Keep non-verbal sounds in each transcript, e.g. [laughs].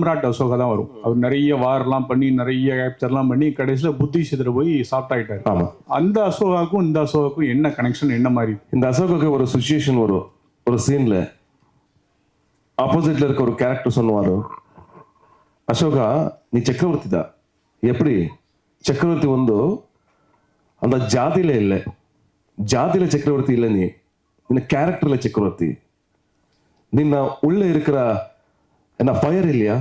காம்ராட் அசோகா தான் வரும். அவர் நிறைய வார்லாம் பண்ணி நிறைய கேப்சர்லாம் பண்ணி கடைசியில் புத்தி சிதற போய் சாப்பிட்டாயிட்டாரு அந்த அசோகாவுக்கும் இந்த அசோகாவுக்கும் என்ன கனெக்ஷன் என்ன மாதிரி? இந்த அசோகாவுக்கு ஒரு சுச்சுவேஷன் வரும். ஒரு சீனில் ஆப்போசிட்ல இருக்க ஒரு கேரக்டர் சொல்லுவாரு. அசோகா நீ சக்கரவர்த்தி தான். எப்படி? சக்கரவர்த்தி வந்து அந்த ஜாதியில இல்லை. ஜாதியில சக்கரவர்த்தி இல்லை நீ. இந்த கேரக்டர்ல சக்கரவர்த்தி. நின்ன உள்ள இருக்கிற என்ன ஃபயர் இல்லையா?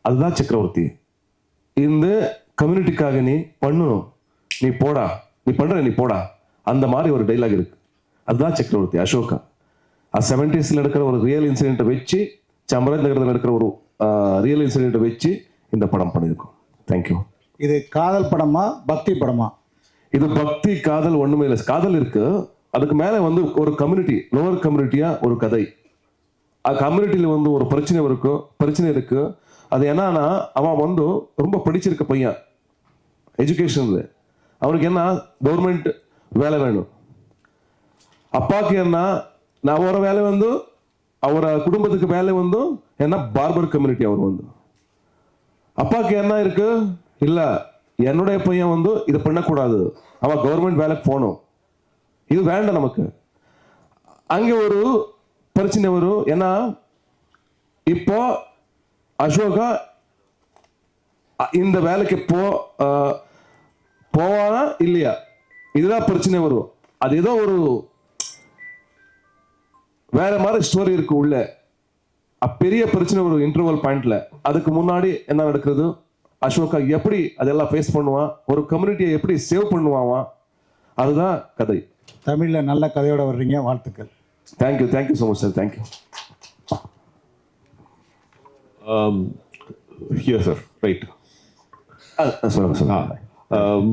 அதுதான் சக்கரவர்த்தி. இந்த கம்யூனிட்டிக்காக நீ பண்ணணும். நீ போடா. நீ பண்ற நீ போடா. அந்த மாதிரி ஒரு டைலாக் இருக்கு. அதுதான் சக்கரவர்த்தி அசோகா. செவன்டிஸ்ல நடக்கிற ஒரு ரியல் இன்சிடென்ட்டை வச்சு சாம்ராஜ் நகரத்தில் நடக்கிற ஒரு ரியல் இன்சிடென்ட்டை வச்சு இந்த படம் பண்ணியிருக்கோம். தேங்க்யூ இது காதல் படமா பக்தி படமா? இது பக்தி காதல் ஒண்ணுமே இல்லை. காதல் இருக்கு. அதுக்கு மேல வந்து ஒரு கம்யூனிட்டி லோவர் கம்யூனிட்டியா ஒரு கதை. கம்யூனிட்டியில் வந்து ஒரு பிரச்சனை இருக்கும் பிரச்சனை இருக்குது அது என்னன்னா அவன் வந்து ரொம்ப படிச்சிருக்க பையன். எஜுகேஷனில் அவனுக்கு என்ன? கவர்மெண்ட் வேலை வேணும். அப்பாவுக்கு என்ன? நான் அவரோட வேலை வந்து அவர குடும்பத்துக்கு வேலை வந்து என்ன? பார்பர் கம்யூனிட்டி அவர் வந்து. அப்பாவுக்கு என்ன இருக்கு? இல்லை என்னுடைய பையன் வந்து இதை பண்ணக்கூடாது. அவன் கவர்மெண்ட் வேலைக்கு போகணும். இது வேண்டாம் நமக்கு. அங்கே ஒரு பிரச்சனை வரும் ஏன்னா இப்போ அசோகா அ- இந்த வேலைக்கு போ போவானா இல்லையா? இதுதான் பிரச்சனை வரும் அது ஏதோ ஒரு வேற மாதிரி ஸ்டோரி இருக்கு உள்ள. பெரிய பிரச்சனை வரும் இன்டர்வல் பாயிண்ட்ல அதுக்கு முன்னாடி என்ன நடக்கிறது? அசோகா எப்படி அதெல்லாம் ஃபேஸ் பண்ணுவான்? ஒரு கம்யூனிட்டியை எப்படி சேவ் பண்ணுவான் அதுதான் கதை. தமிழ்ல நல்ல கதையோட வர்றீங்க வாழ்த்துக்கள். Thank you thank you so much sir thank you here, sir. Right. சொல்லுங்க Um,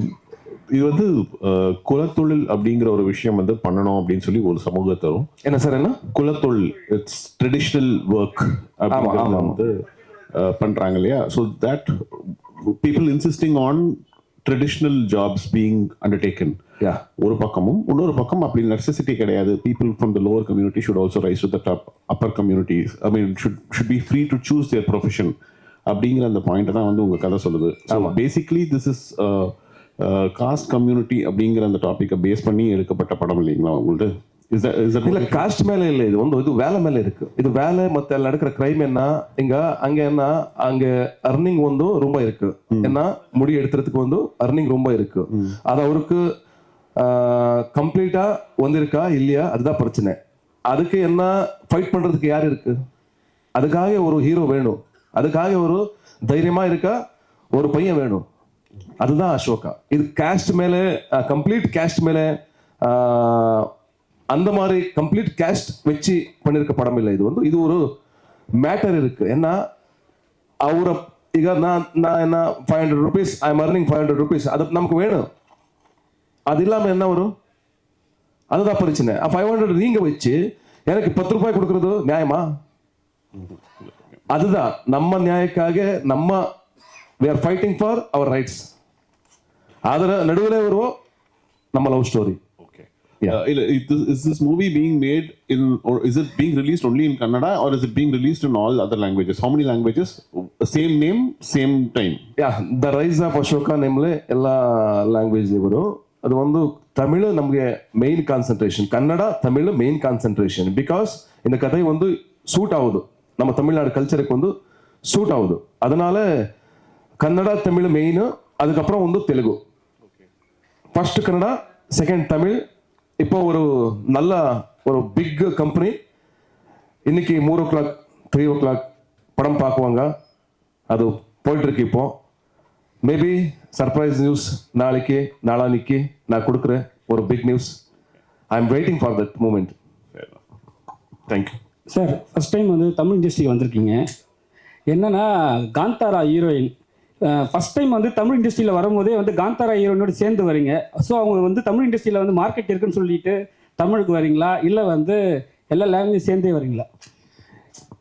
இது வந்து uh, குலத்தொழில் அப்படிங்கிற ஒரு விஷயம் வந்து பண்ணணும் அப்படின்னு சொல்லி ஒரு சமூகத்தரும் என்ன சார் என்ன? குலத்தொழில் இட்ஸ் ட்ரெடிஷ்னல் ஒர்க் அப்படிங்கிறது. வந்து uh, பண்றாங்க இல்லையா? So that people insisting on traditional jobs being undertaken yeah ஒரு பக்கமும் இன்னொரு பக்கம் அப்படி நெசசிட்டி கிடையாது. People from the lower community should also rise to the top upper communities I mean should should be free to choose their profession அப்படிங்கிற அந்த point தான் வந்து உங்க கதை சொல்லுது. Basically this is caste community அப்படிங்கிற அந்த டாப்பிக்கை பேஸ் பண்ணி எடுக்கப்பட்ட படம் இல்லைங்களா இஸ் இல்ல காஸ்ட் மேல இல்ல இது வந்து இது வேலை மேல இருக்கு. இது வேலை மத்த நடக்கிற கிரைம் என்ன? இங்க அங்க என்ன? அங்க அர்னிங் வந்து ரொம்ப இருக்கு. ஏன்னா முடி எடுத்துறதுக்கு வந்து அர்னிங் ரொம்ப இருக்கு. அது அவருக்கு கம்ப்ளீட்டா வந்திருக்கா இல்லையா? அதுதான் பிரச்சனை. அதுக்கு என்ன ஃபைட் பண்றதுக்கு யார் இருக்கு? அதுக்காக ஒரு ஹீரோ வேணும். அதுக்காக ஒரு தைரியமா இருக்கா? ஒரு பையன் வேணும். அதுதான் அசோகா. இது கேஸ்ட் மேல கம்ப்ளீட் கேஸ்ட் மேல அந்த மாதிரி கம்ப்ளீட் கேஸ்ட் வச்சு பண்ணிருக்க படம் இல்லை. இது வந்து இது ஒரு மேட்டர் இருக்கு. ஏன்னா அவரை ಈಗ நான் நான் என்ன five hundred rupees I am earning five hundred rupees அது நமக்கு வேணும். அது இல்லாமல் என்ன வரும் அதுதான் பிரச்சனை ஃபைவ் ஹண்ட்ரட் நீங்கள் வச்சு எனக்கு பத்து ரூபாய் கொடுக்குறது நியாயமா அதுதான் நம்ம நியாயக்காக நம்ம we are fighting for our rights அதில் நடுவில் வருவோம் நம்ம love story Yeah. Uh, is this movie being made in, or is it being released only in Kannada, or is it being released in all other languages? How many languages? Same name, same time. Yeah, the rise of Ashoka namely, all language they ಅದು ಒಂದು ತಮಿಳು ನಮಗೆ main concentration Kannada Tamil main concentration because இந்த கதை வந்து suit ஆகுது நம்ம தமிழ்நாடு கல்ச்சருக்கு வந்து suit ஆகுது அதனால கன்னடா தமிழ் மெயின் அதுக்கப்புறம் வந்து தெலுங்கு ஃபர்ஸ்ட் கன்னடா செகண்ட் தமிழ் இப்போ ஒரு நல்ல ஒரு பிக் கம்பெனி இன்னைக்கு மூணு o'clock three o'clock படம் பார்க்குவாங்க அது போயிட்டு இருக்கு இப்போ மேபி சர்ப்ரைஸ் நியூஸ் நாளைக்கு நாளானிக்கு நான் கொடுக்குறேன் ஒரு big news I am waiting for that moment thank you sir first time வந்து தமிழ் இண்டஸ்ட்ரிக்கு வந்திருக்கீங்க. என்னன்னா காந்தாரா ஹீரோயின் ஃபர்ஸ்ட் டைம் வந்து தமிழ் இண்டஸ்ட்ரியில் வரும்போதே வந்து காந்தாரா ஹீரோயினோட சேர்ந்து வரீங்க. ஸோ அவங்க வந்து தமிழ் இண்டஸ்ட்ரியில் வந்து மார்க்கெட் இருக்குன்னு சொல்லிட்டு தமிழுக்கு வரீங்களா? இல்லை வந்து எல்லா லாங்குவேஜ் சேர்ந்தே வரீங்களா?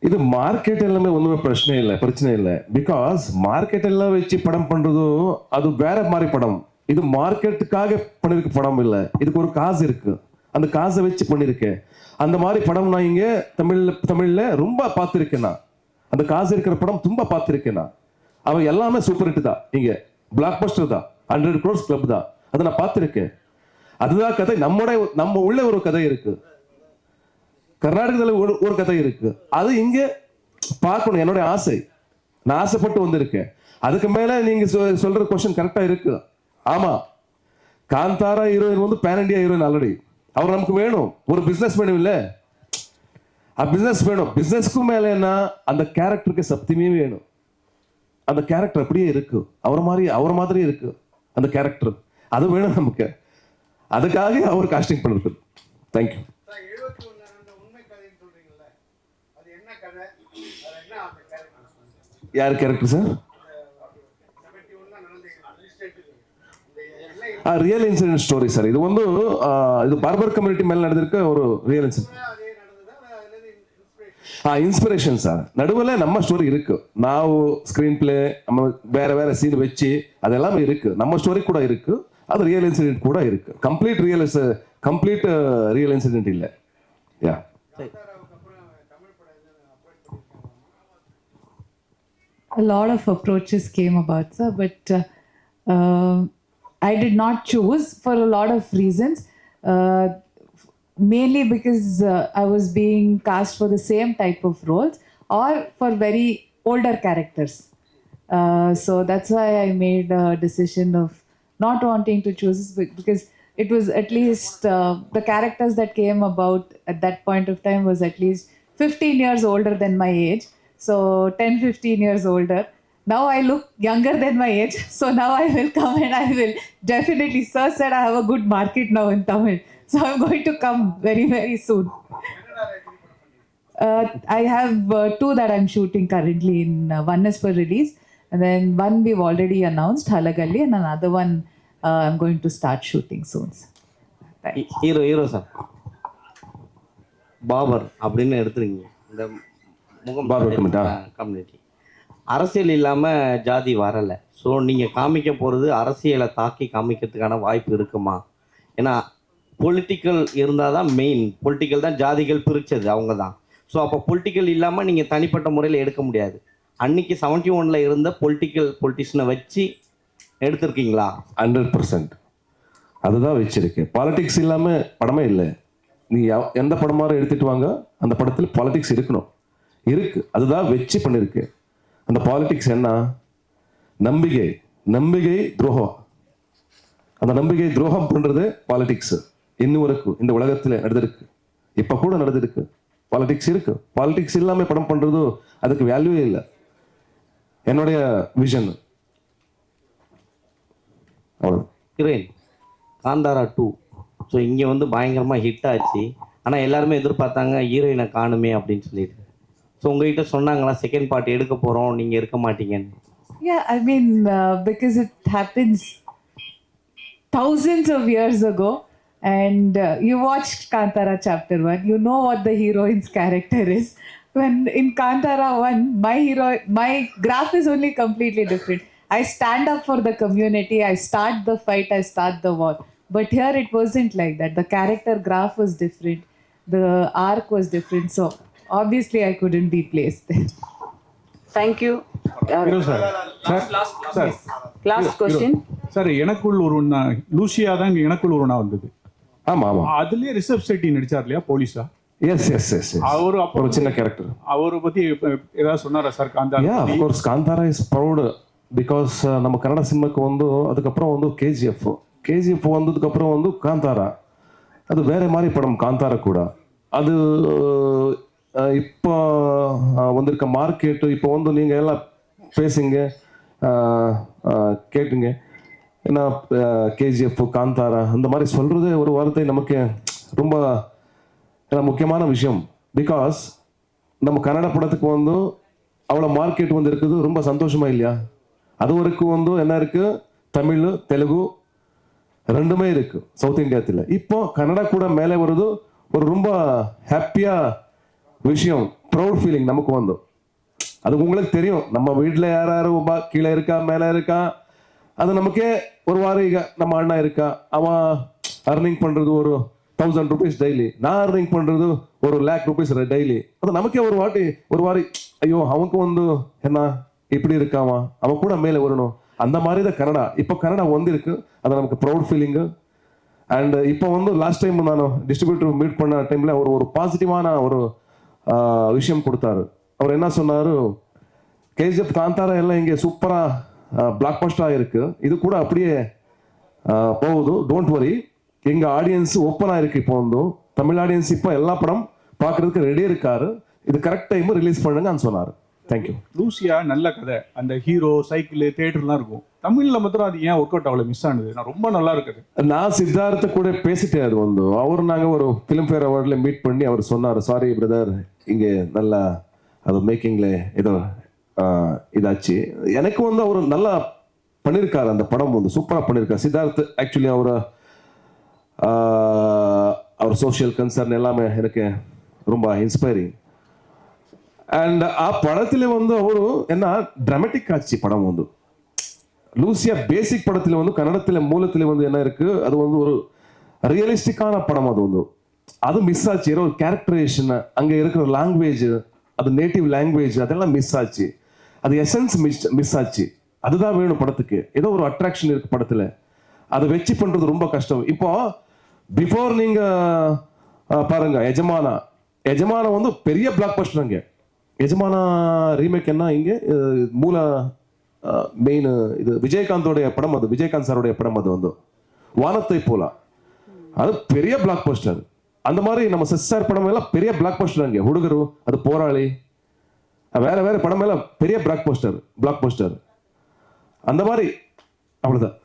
இது மார்க்கெட் எல்லாமே ஒண்ணுமே பிரச்சனை இல்லை பிரச்சனை இல்லை. பிகாஸ் மார்க்கெட் எல்லாம் வச்சு படம் பண்றதும் அது வேற மாதிரி படம். இது மார்க்கெட்டுக்காக பண்ணிருக்க படம் இல்லை. இதுக்கு ஒரு காசு இருக்கு. அந்த காசை வச்சு பண்ணிருக்கேன். அந்த மாதிரி படம் நான் இங்க தமிழ்ல தமிழ்ல ரொம்ப பார்த்துருக்கேன் நான். அந்த காசு இருக்கிற படம் ரொம்ப பார்த்திருக்கேன் நான். அவன் எல்லாமே சூப்பர் ஹிட் தான். இங்க பிளாக் பஸ்டர் தான். ஹண்ட்ரட் க்ரோர்ஸ் கிளப் தான். அதை நான் பார்த்திருக்கேன். அதுதான் கதை. நம்முடைய நம்ம உள்ள ஒரு கதை இருக்கு. கர்நாடகத்தில் ஒரு ஒரு கதை இருக்கு. அது இங்க பார்க்கணும் என்னுடைய ஆசை. நான் ஆசைப்பட்டு வந்திருக்கேன். அதுக்கு மேல நீங்க சொ- சொல்ற கொஸ்டின் கரெக்டா இருக்கு. ஆமா. காந்தாரா ஹீரோயின் வந்து பேன் இண்டியா ஹீரோயின் ஆல்ரெடி அவர் நமக்கு வேணும். ஒரு பிசினஸ் வேணும் இல்ல? பிசினஸ் வேணும். பிஸ்னஸ்க்கும் மேல என்ன? அந்த கேரக்டருக்கு சத்தியமே வேணும். அந்த கேரக்டர் அப்படியே இருக்கு. அவர் மாதிரி அவர் மாதிரி இருக்கு. அந்த கேரக்டர் அது வேணும் நமக்கு. அதுக்காக அவர் காஸ்டிங் பண்ணுறது தேங்க்யூ யார் character sir real incident story sir ಇದು ಒಂದು ಇದು ಬಾರ್ಬರ್ ಕಮ್ಯುನಿಟಿ ಮೇಲೆ ನಡೆದಿರ್ಕ ಅವರು ರಿಯಲ್ ಇನ್ಸಿಡೆಂಟ್ ಹಾ ಇನ್ಸ್ಪಿರೇಷನ್ ಸರ್ ನಡುವಲೆ ನಮ್ಮ ಸ್ಟೋರಿ ಇರುಕು ನಾವು ಸ್ಕ್ರೀನ್ ಪ್ಲೇ ಬೇರೆ ಬೇರೆ ಸೀನ್ வெச்சி அதெல்லாம் இருக்கு நம்ம ஸ்டோரி கூட இருக்கு அது ரியல் இன்சிடென்ட் கூட இருக்கு complete real complete real incident இல்லை yeah a lot of approaches came about, sir, but uh, uh, I did not choose for a lot of reasons. Uh, mainly because uh, I was being cast for the same type of roles or for very older characters. Uh, so that's why I made a decision of not wanting to choose because it was at least uh, the characters that came about at that point of time was at least 15 years older than my age. So 10, 15 years older. Now I look younger than my age. [laughs] So now I will come and I will definitely, sir said I have a good market now in Tamil. So I'm going to come very, very soon. Uh, I have uh, two that I'm shooting currently. In uh, one is for release, and then one we've already announced, Halagalli, and another one uh, I'm going to start shooting soon. sir. Thank you. Hero hero sir barber அப்படின்னு எடுத்துருங்க இந்த முகம். Community அரசியல் இல்லாமல் ஜாதி வரலை. So நீங்கள் காமிக்க போகிறது அரசியலை தாக்கி காமிக்கிறதுக்கான வாய்ப்பு இருக்குமா? ஏன்னா பொலிட்டிக்கல் இருந்தால் தான் மெயின் பொலிட்டிக்கல் தான் ஜாதிகள் பிரித்தது அவங்க தான் ஸோ அப்போ பொலிட்டிக்கல் இல்லாமல் நீங்கள் தனிப்பட்ட முறையில் எடுக்க முடியாது. அன்னைக்கு செவன்ட்டி ஒனில் இருந்த பொலிட்டிக்கல் பொலிட்டிஷனை வச்சு எடுத்திருக்கீங்களா? ஹண்ட்ரட் பர்சன்ட் அதுதான் வச்சிருக்கு. பாலிடிக்ஸ் இல்லாம படமே இல்லை. நீ யா- எந்த படமாரும் எடுத்துட்டு வாங்க அந்த படத்தில் பாலிடிக்ஸ் இருக்கணும். இருக்கு. அதுதான் வெச்சு பண்ணிருக்கு. அந்த பாலிடிக்ஸ் என்ன நம்பிக்கை. நம்பிக்கை துரோகம். அந்த நம்பிக்கை துரோகம் பண்றது பாலிடிக்ஸ் இன்னும் வரைக்கும் இந்த உலகத்துல நடந்திருக்கு. இப்ப கூட நடந்திருக்கு. பாலிடிக்ஸ் இருக்கு. பாலிடிக்ஸ் இல்லாம படம் பண்றதோ அதுக்கு வேல்யூவே இல்லை. என்னுடைய விஷன் அவ்வளவு காந்தாரா டூ ஸோ இங்கே வந்து பயங்கரமாக ஹிட் ஆச்சு. ஆனால் எல்லாருமே எதிர்பார்த்தாங்க ஹீரோயினை காணுமே அப்படின்னு சொல்லிட்டு. ஸோ உங்ககிட்ட சொன்னாங்களா செகண்ட் பார்ட் எடுக்க போகிறோம் நீங்கள் இருக்க மாட்டீங்கன்னு Yeah, I mean, uh, because it happens thousands of years ago, and uh, you watched Kantara chapter one, you know what the heroine's character is. When in Kantara one, my hero, my graph is only completely different. I stand up for the community, I start the fight, I start the war. But here it wasn't like that. The character graph was different, the arc was different. So obviously, I couldn't be placed there. Thank you. Uh, hero sir எனக்குள் ஒரு Lucia தான் இங்க எனக்குள் ஒருவனா வந்தது. ஆமா ஆமா. அதுலயே ரிஷப் செட்டி நடிச்சார் இல்லையா போலீஸா? எஸ் எஸ் எஸ் அவரு அப்போ ஒரு சின்ன கேரக்டர் அவரை பத்தி ஏதாவது சொன்னாரா சார் Kantha of course Kantara is proud because நம்ம கன்னட சினிமாக்கு வந்து அதுக்கப்புறம் வந்து கேஜிஎஃப் கேஜிஎஃப் வந்ததுக்கு அப்புறம் வந்து காந்தாரா. அது வேற மாதிரி படம் காந்தாரா கூட. அது இப்போ வந்திருக்க மார்க்கெட்டு இப்போ வந்து நீங்க எல்லாம் பேசுங்க. கேட்டுங்க. ஏன்னா கேஜிஎஃப் காந்தாரா அந்த மாதிரி சொல்றது ஒரு வார்த்தை நமக்கு ரொம்ப முக்கியமான விஷயம். பிகாஸ் நம்ம கன்னட படத்துக்கு வந்து அவ்வளோ மார்க்கெட் வந்து இருக்குது ரொம்ப சந்தோஷமா இல்லையா? அது வரைக்கும் வந்து என்ன இருக்கு? தமிழ் தெலுங்கு ரெண்டுமே இருக்கு சவுத் இந்தியாத்தில் இப்போ கன்னடா கூட மேலே வருது ஒரு ரொம்ப ஹாப்பியாக விஷயம் ப்ரௌட் ஃபீலிங் நமக்கு வந்து அது உங்களுக்கு தெரியும். நம்ம வீட்டில் யார் யார் கீழே இருக்கா மேலே இருக்கா? அது நமக்கே ஒரு வாரம் நம்ம அண்ணா இருக்கா? அவன் அர்னிங் பண்ணுறது ஒரு தௌசண்ட் ருபீஸ் டெய்லி நான் அர்னிங் பண்ணுறது ஒரு லேக் ருபீஸ் டெய்லி அது நமக்கே ஒரு வாட்டி ஒரு வாரி ஐயோ அவனுக்கு வந்து என்ன இப்படி இருக்காமா? அவன் கூட மேலே வரணும். அந்த மாதிரி தான் கனடா. இப்போ கனடா வந்திருக்கு. அது நமக்கு ப்ரௌட் ஃபீலிங்கு அண்ட் இப்போ வந்து லாஸ்ட் டைம் நான் டிஸ்ட்ரிபியூட்டர் மீட் பண்ண டைமில் ஒரு ஒரு பாசிட்டிவான ஒரு விஷயம் கொடுத்தாரு. அவர் என்ன சொன்னாரு? கேஜிஎஃப் காந்தாரா எல்லாம் இங்கே சூப்பராக பிளாக் பஸ்டராக இருக்கு. இது கூட அப்படியே போகுது. டோன்ட் வரி எங்கள் ஆடியன்ஸ் ஓப்பனாக இருக்கு இப்போ வந்து. தமிழ் ஆடியன்ஸ் இப்போ எல்லா படம் பார்க்கறதுக்கு ரெடி இருக்காரு. இது கரெக்ட் டைமு ரிலீஸ் பண்ணுங்கன்னு சொன்னார். தேங்க்யூ லூசியா நல்ல கதை. அந்த ஹீரோ சைக்கிள் தேட்டர்லாம் இருக்கும். தமிழ்ல மாத்திரம் அது ஏன் ஒர்க் அவுட் ஆகல மிஸ் ஆனது? நான் ரொம்ப நல்லா இருக்குது. நான் சித்தார்த்த கூட பேசிட்டேன் அது வந்து. அவர் நாங்க ஒரு ஃபிலிம்ஃபேர் அவார்ட்ல மீட் பண்ணி அவர் சொன்னார் சாரி பிரதர் இங்க நல்லா அது மேக்கிங்ல ஏதோ இதாச்சு. எனக்கு வந்து அவர் நல்லா பண்ணியிருக்காரு அந்த படம் வந்து. சூப்பரா பண்ணியிருக்காரு சித்தார்த் ஆக்சுவலி அவர் அவர் சோஷியல் கன்சர்ன் எல்லாமே எனக்கு ரொம்ப இன்ஸ்பைரிங் அண்ட் ஆ படத்தில் வந்து ಅವರು என்ன ட்ரமெட்டிக் ಆಚಿ படம் வந்து லூசியா பேசிக் படத்தில் வந்து கன்னடத்தில் மூலத்தில் வந்து என்ன இருக்கு அது வந்து ஒரு ரியலிஸ்டிக்கான படம் அது வந்து அது மிஸ் ஆச்சு ஏதோ ஒரு கேரக்டரேஷன் அங்கே இருக்கிற லாங்குவேஜ் அது நேட்டிவ் லாங்குவேஜ் அதெல்லாம் மிஸ் ஆச்சு அது எசன்ஸ் மிஸ் மிஸ் ஆச்சு அதுதான் வேணும் படத்துக்கு ஏதோ ஒரு அட்ராக்ஷன் இருக்கு படத்தில் அதை வச்சு பண்ணுறது ரொம்ப கஷ்டம் இப்போ பிஃபோர் நீங்கள் பாருங்க எஜமானா எஜமான வந்து பெரிய பிளாக் அங்கே எஜமானா ரீமேக் என்ன இங்க அஹ், மூல மெயின் இது விஜயகாந்தோடைய படம் அது விஜயகாந்த் சாருடைய படம் அது வந்து வானத்தை போல அது பெரிய பிளாக் பஸ்டர் அந்த மாதிரி நம்ம சிஸ்டர் படம் எல்லாம் பெரிய பிளாக் பஸ்டர் அங்கே ಹುಡುಗರು அது போராளி வேற வேற படம் எல்லாம் பெரிய பிளாக் போஸ்டர் பிளாக் போஸ்டர் அந்த மாதிரி அவ்வளவுதான்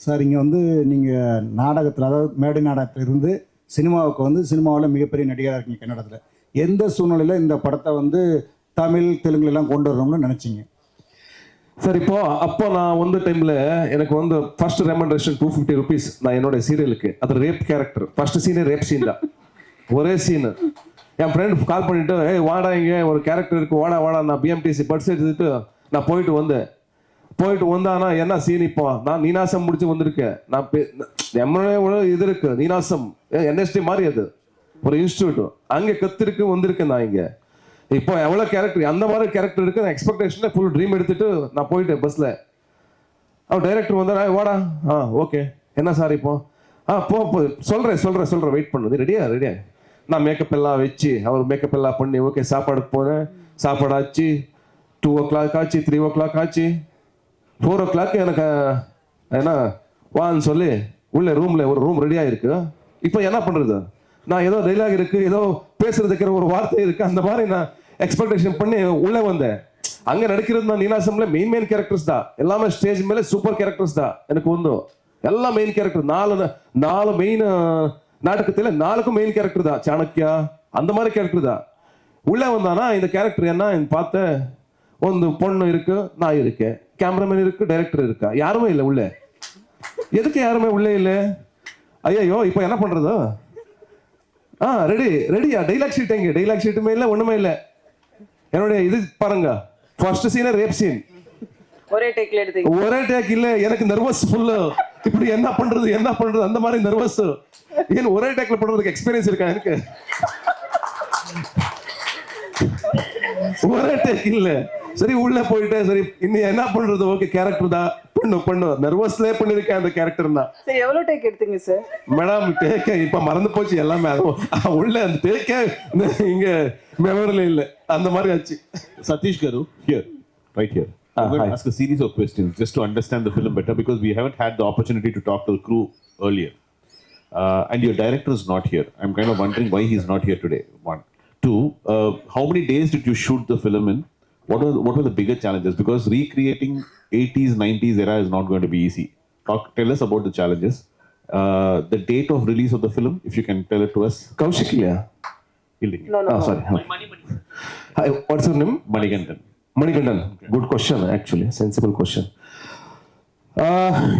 சார் இங்கே வந்து நீங்கள் நாடகத்தில் அதாவது மேடை நாடகத்தில் இருந்து சினிமாவுக்கு வந்து சினிமாவில் மிகப்பெரிய நடிகராக இருக்கீங்க கன்னடத்தில் எந்த சூழ்நிலையில் இந்த படத்தை வந்து தமிழ் தெலுங்குல எல்லாம் கொண்டு வரணும்னு நினச்சிங்க. சார் இப்போ அப்போ நான் வந்த டைம்ல எனக்கு வந்து first remuneration two fifty rupees நான் என்னோட சீரியலுக்கு அது ரேப் கேரக்டர் ஃபர்ஸ்ட் சீனே ரேப் சீன் தான். ஒரே சீனு என் ஃப்ரெண்ட் கால் பண்ணிட்டு ஏய் வாடா இங்கே. ஒரு கேரக்டர் இருக்கு. வாடா வாடா. நான் பிஎம்டிசி படிச்சு எடுத்துட்டு நான் போயிட்டு வந்தேன். போயிட்டு வந்தானா என்ன சீன் இப்போ? நான் நீனாசம் முடிச்சு வந்திருக்கேன். நான் எம்எல்ஏ இது இருக்கு. நீனாசம். என்எஸ்டி மாதிரி அது. ஒரு இன்ஸ்டியூட் அங்கே கத்திருக்கு வந்திருக்கேன் நான் இங்கே. இப்போ எவ்வளோ கேரக்டர் அந்த மாதிரி கேரக்டர் இருக்கு நான் ஃபுல் ட்ரீம் எடுத்துட்டு நான் போயிட்டேன் பஸ்ல அவன் டைரக்டர் வந்தா வாடா. ஆ ஓகே என்ன சார் இப்போ? ஆ போ சொல்கிறேன் சொல்றேன் சொல்றேன் சொல்றேன். வெயிட் பண்ணுது ரெடியா ரெடியா நான் மேக்கப் எல்லாம் வச்சு அவர் மேக்கப் எல்லாம் பண்ணி ஓகே சாப்பாடுக்கு போனேன் சாப்பாடு ஆச்சு டூ ஓ கிளாக் ஆச்சு த்ரீ ஓ கிளாக் ஆச்சு. ஃபோர் ஓ கிளாக் எனக்கு என்ன? வான்னு சொல்லி உள்ளே ரூமில் ஒரு ரூம் ரெடியாக இருக்கு இப்போ என்ன பண்ணுறது நான் ஏதோ டைலாக் இருக்கு ஏதோ பேசுறதுக்கிற ஒரு வார்த்தை இருக்கு அந்த மாதிரி நான் எக்ஸ்பெக்டேஷன் பண்ணி உள்ளே வந்தேன். அங்கே நடிக்கிறது நான் நீலாசம்ல மெயின் மெயின் கேரக்டர்ஸ் தான். எல்லாமே ஸ்டேஜ் மேலே சூப்பர் கேரக்டர்ஸ் தான் எனக்கு வந்து எல்லா மெயின் கேரக்டர் நாலு நாலு மெயின் நாடகத்தில் நாலுக்கும் மெயின் கேரக்டர் தான். சாணக்கியா அந்த மாதிரி கேரக்டர் தான். உள்ளே வந்தானா இந்த கேரக்டர் என்ன பார்த்த ஒன்று பொண்ணு இருக்கு நான் இருக்கேன். கேமராமேன் இருக்கு டைரக்டர் இருக்கா? யாருமே இல்லை உள்ளே. எதுக்கு யாருமே உள்ளே இல்லை? ஐயோ இப்போ என்ன பண்ணுறது ஆ ரெடி ரெடியா டைலாக் ஷீட் எங்க? டைலாக் ஷீட்டுமே இல்லை ஒண்ணுமே இல்லை. என்னுடைய இது பாருங்க. ஃபர்ஸ்ட் சீனே ரேப் சீன் ஒரே டேக்ல எடுத்தீங்க. ஒரே டேக் இல்ல எனக்கு நர்வஸ் ஃபுல்லு இப்படி என்ன பண்றது என்ன பண்றது அந்த மாதிரி நர்வஸ் ஏன் ஒரே டேக்ல பண்றதுக்கு எக்ஸ்பீரியன்ஸ் இருக்கா எனக்கு? ஒரே டேக் இல்ல. சரி உள்ள போயிட்டேன் சரி இன்னும் என்ன பண்றது? ஓகே கேரக்டர் தான். நர்வஸ்லயே பண்ணிருக்கேன் அந்த கேரக்டர் தான் சரி எவ்வளவு டேக் எடுத்தீங்க சார் மேடம் டேக்க இப்ப மறந்து போச்சு எல்லாமே அதுவும். உள்ள அந்த டேக்கே இங்க மெமரியில இல்ல அந்த மாதிரி ஆச்சு. Ah, I'm going hi. to ask a series of questions just to understand the film better because we haven't had the opportunity to talk to the crew earlier. Uh, and your director is not here. I'm kind of wondering why he's not here today. One. Two, uh, how many days did you shoot the film in? What were, what were the bigger challenges? Because recreating 80s, 90s era is not going to be easy. Talk, tell us about the challenges. Uh, the date of release of the film, if you can tell it to us. Illinga. No, no, Ah, no. sorry. Hi, what's your name? Manikandan. Manikandan good question actually sensible question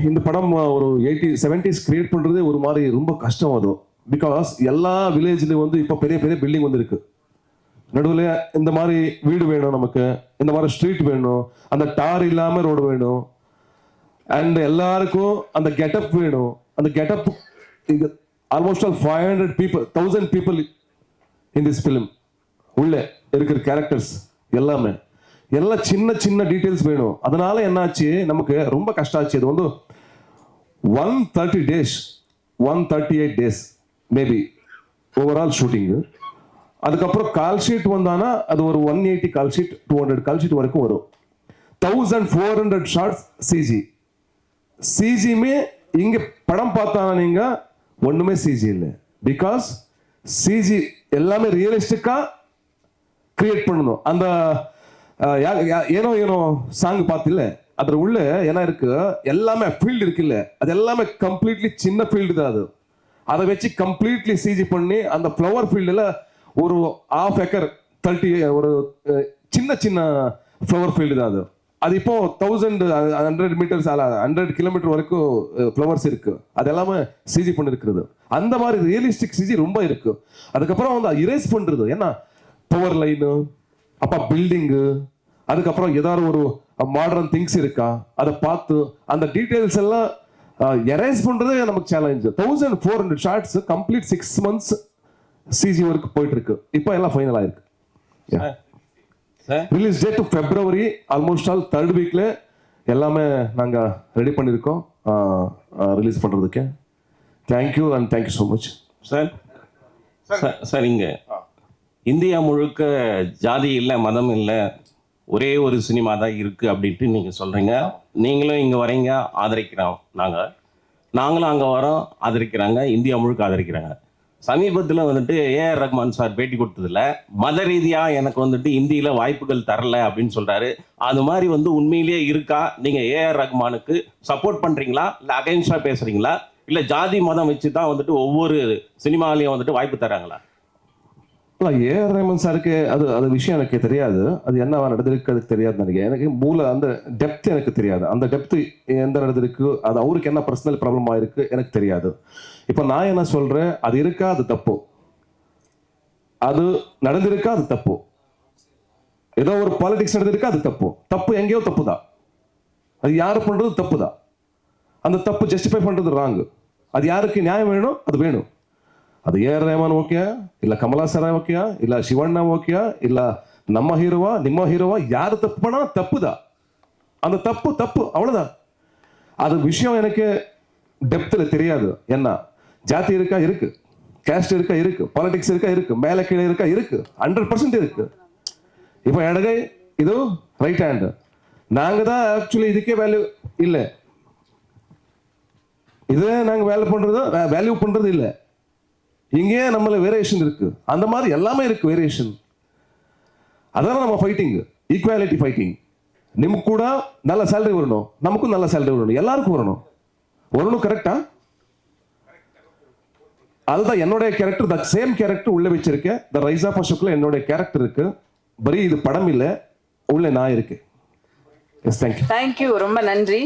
இந்த படம் ஒரு eighty seventies create பண்றதே ஒரு மாதிரி ரொம்ப கஷ்டம் அது because எல்லா வில்லேஜ்லயும் வந்து இப்போ பெரிய பெரிய பில்டிங் வந்திருக்கு நடுவில் இந்த மாதிரி வீடு வேணும் நமக்கு இந்த மாதிரி ஸ்ட்ரீட் வேணும் அந்த டார் இல்லாமல் ரோடு வேணும். அண்ட் எல்லாருக்கும் அந்த கெட்டப் வேணும். அந்த கெட்டப் இது almost all five hundred people thousand people in this film உள்ளே இருக்கிற கேரக்டர்ஸ் எல்லாமே. எல்லாம் சின்ன சின்ன டீட்டெயில்ஸ் வேணும். அதனால என்னாச்சு? நமக்கு ரொம்ப கஷ்டம் ஆச்சு அது வந்து one thirty days one thirty eight days maybe overall shooting அதுக்கப்புறம் கால் ஷீட் வந்தானா அது ஒரு one eighty call sheet two hundred call sheet வரைக்கும் வரும். Thousand four hundred shots CG சிஜியுமே இங்கே படம் பார்த்தானா நீங்கள் ஒன்றுமே சிஜி இல்லை. பிகாஸ் சிஜி எல்லாமே ரியலிஸ்டிக்காக கிரியேட் பண்ணணும். அந்த யா- யா- ஏனோ ஏனோ சாங் பார்த்தில்ல? அதில் உள்ள என்ன இருக்கு? எல்லாமே ஃபீல்டு இருக்குல்ல? அது எல்லாமே கம்ப்ளீட்லி சின்ன ஃபீல்டு தான் அது. அதை வச்சு கம்ப்ளீட்லி சிஜி பண்ணி அந்த ஃப்ளவர் ஃபீல்டில் ஒரு ஆஃப் ஏக்கர் தேர்ட்டி ஒரு சின்ன சின்ன ஃப்ளவர் ஃபீல்டு தான் அது. அது இப்போ thousand hundred meters hundred kilometer வரைக்கும் ஃப்ளவர்ஸ் இருக்கு. அது எல்லாமே சிஜி பண்ணிருக்கிறது அந்த மாதிரி ரியலிஸ்டிக் சிஜி ரொம்ப இருக்கு. அதுக்கப்புறம் வந்து இரேஸ் பண்றது. என்ன பவர் லைனு அப்ப பில்டிங்கு அதுக்கப்புறம் ஏதாவது ஒரு மாடர்ன் திங்ஸ் இருக்கா? அதை பார்த்து அந்த டீட்டெயில்ஸ் எல்லாம் எரேஸ் பண்றதே நமக்கு challenge thousand four hundred shots complete six months CG work போயிட்டு இருக்கு இப்போ எல்லாம் ஃபைனல் ஆயிருக்கு. Sir release date February almost all third வீக்ல எல்லாமே நாங்க ரெடி பண்ணியிருக்கோம். ரிலீஸ் பண்றதுக்கு. Thank you and thank you so much sir sir sir இங்க இந்தியா முழுக்க ஜாதி இல்லை மதம் இல்லை ஒரே ஒரு சினிமா தான் இருக்கு அப்படின்ட்டு நீங்க சொல்றீங்க. நீங்களும் இங்க வரீங்க ஆதரிக்கிறோம் நாங்க. நாங்களும் அங்க வரோம் ஆதரிக்கிறாங்க இந்தியா முழுக்க ஆதரிக்கிறாங்க. சமீபத்தில் வந்துட்டு ஏஆர் ரஹ்மான் சார் பேட்டி கொடுத்ததுல மத ரீதியாக எனக்கு வந்துட்டு இந்தியில் வாய்ப்புகள் தரல அப்படின்னு சொல்கிறாரு அது மாதிரி வந்து உண்மையிலேயே இருக்கா? நீங்கள் ஏஆர் ரஹ்மானுக்கு சப்போர்ட் பண்ணுறீங்களா இல்லை அகைன்ஸ்டாக பேசுகிறீங்களா இல்லை ஜாதி மதம் வச்சு தான் வந்துட்டு ஒவ்வொரு சினிமாலையும் வந்துட்டு வாய்ப்பு தராங்களா? இல்லை ஏஆர் ரஹ்மான் சாருக்கு அது அது விஷயம் எனக்கு தெரியாது. அது என்ன நடந்திருக்கு அதுக்கு தெரியாது நினைக்கிறேன். எனக்கு மூல அந்த டெப்த் எனக்கு தெரியாது. அந்த டெப்த் எந்த நடந்திருக்கு அது அவருக்கு என்ன பர்சனல் ப்ராப்ளம் ஆயிருக்கு எனக்கு தெரியாது. இப்போ நான் என்ன சொல்கிறேன் அது இருக்கா? அது தப்பு. அது நடந்திருக்கா? அது தப்பு. ஏதோ ஒரு பாலிடிக்ஸ் நடந்திருக்கா? அது தப்பு. தப்பு எங்கேயோ தப்பு தான் அது யார் பண்ணுறது தப்பு தான் அந்த தப்பு ஜஸ்டிஃபை பண்ணுறது ராங்கு அது யாருக்கு நியாயம் வேணும் அது வேணும். அது ஏஆர் ரஹ்மான் ஓகேயா இல்லை கமலா சரா ஓகேயா இல்லை சிவண்ணா ஓகேயா இல்லை நம்ம ஹீரோவா நிம்ம ஹீரோவா யார் தப்புனா பண்ணாலும் தப்பு தான் அந்த தப்பு தப்பு அவ்வளோதான் அது விஷயம் எனக்கு டெப்த்தில் தெரியாது. என்ன ஜாதி இருக்கா இருக்கு கேஸ்ட் இருக்கா இருக்கு பாலிடிக்ஸ் இருக்கா இருக்கு மேல கீழே இருக்கா இருக்கு ஹண்ட்ரட் பர்சன்ட் இருக்கு இப்போ ಎಡಗೈ ಇದು ರೈಟ್ ಹ್ಯಾಂಡ್ நாங்க தான் ஆக்சுவலி இதுக்கே வேல்யூ இல்லை இது நாங்க வேலை பண்றது வேல்யூ பண்றது இல்லை இங்கே நம்மள வேரியேஷன் இருக்கு அந்த மாதிரி எல்லாமே இருக்கு வேரியேஷன் அதான் நம்ம ஃபைட்டிங் ஈக்குவாலிட்டி ஃபைட்டிங் ನಿಮ್ಗೆ ಕೂಡ நல்ல ಸ್ಯಾಲ್ರಿ வரணும் நமக்கும் நல்ல ಸ್ಯಾಲ್ರಿ வரணும் எல்லாருக்கும் வரணும் வரணும் கரெக்டா அதுதான் என்னுடைய கேரக்டர் த சேம் கேரக்டர் உள்ள வச்சிருக்கேன். த ரைஸ் ஆஃப் அசோக்ல என்னுடைய கேரக்டர் இருக்கு. பரி இது படம் இல்லை. உள்ள நான் இருக்கு எஸ் தேங்க்யூ தேங்க்யூ ரொம்ப நன்றி.